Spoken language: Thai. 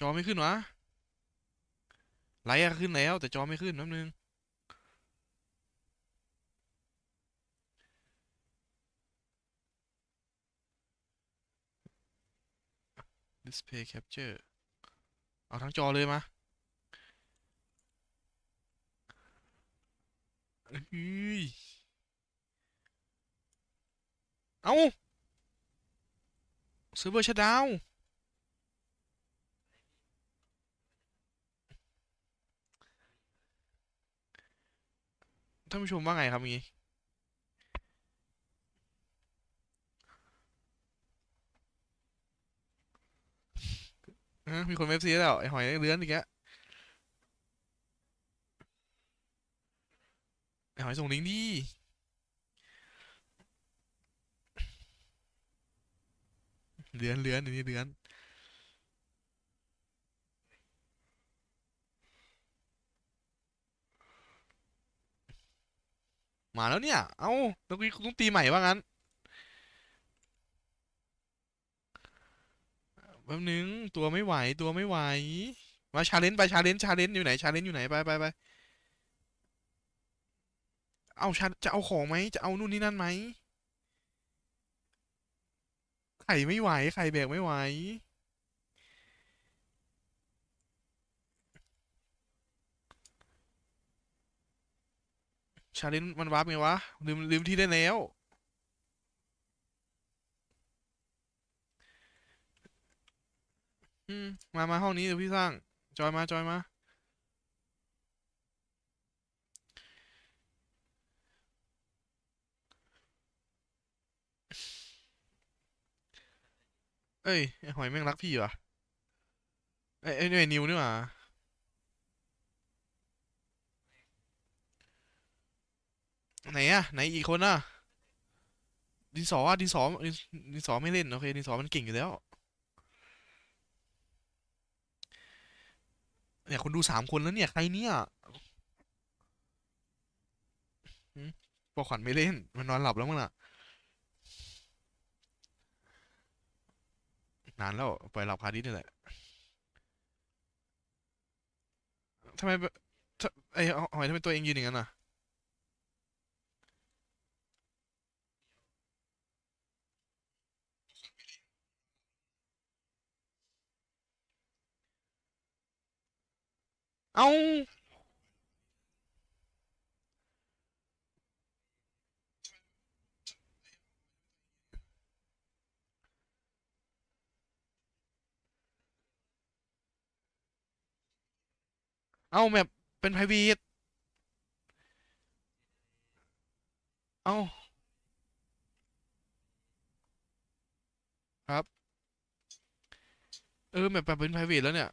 จอไม่ขึ้นวะไลท์อะขึ้นแล้ว แต่จอไม่ขึ้นแป๊บนึง display capture เอาทั้งจอเลยมาเฮ้ยเอาเซิร์ฟเวอร์ชัตดาวน์ ท่านผู้ชมว่าไงครับเมื่อกี้ มีคนเว็บซีแล้ว ไอหอยเลื้อนอีกแล้วไอหอยส่งลิงก์ดิเลื้อนเลื้อนอันนี้เลื้อน มาแล้วเนี่ย เอ้าแล้วกูต้องตีใหม่ว่างั้น แป๊บนึง ตัวไม่ไหว ตัวไม่ไหว มาชาเลนจ์ไปชาเลนจ์ชาเลนจ์อยู่ไหน ชาเลนจ์อยู่ไหน ไปไปไป เอาชาจะเอาของไหม จะเอานู่นนี่นั่นไหม ไข่ไม่ไหว ไข่แบกไม่ไหว ชาเลนจ์มันวาร์ปไงวะ ลืม ลืมที่ได้แล้ว อืม มามาห้องนี้เดี๋ยวพี่สร้าง จอยมาจอยมา เอ้ยหอยแม่งรักพี่วะเอ้ยไอ้นี่นิวนี่หว่า ไหนอะไหนอีกคนอะดินสออะดินสอดินสอไม่เล่น โอเค ดินสอมันเก่งอยู่แล้ว เนี่ยคนดูสามคนแล้วเนี่ย ใครเนี่ยหึปอขวัญไม่เล่น มันนอนหลับแล้วมั้งน่ะ นานแล้วปล่อยหลับคาดิสนี่แหละทำไมไอ้หอยทำไมตัวเองยืนอย่างนั้นอะ เอาเอาแบบเป็น private เอาครับ เออแบบแบบเป็น private แล้วเนี่ย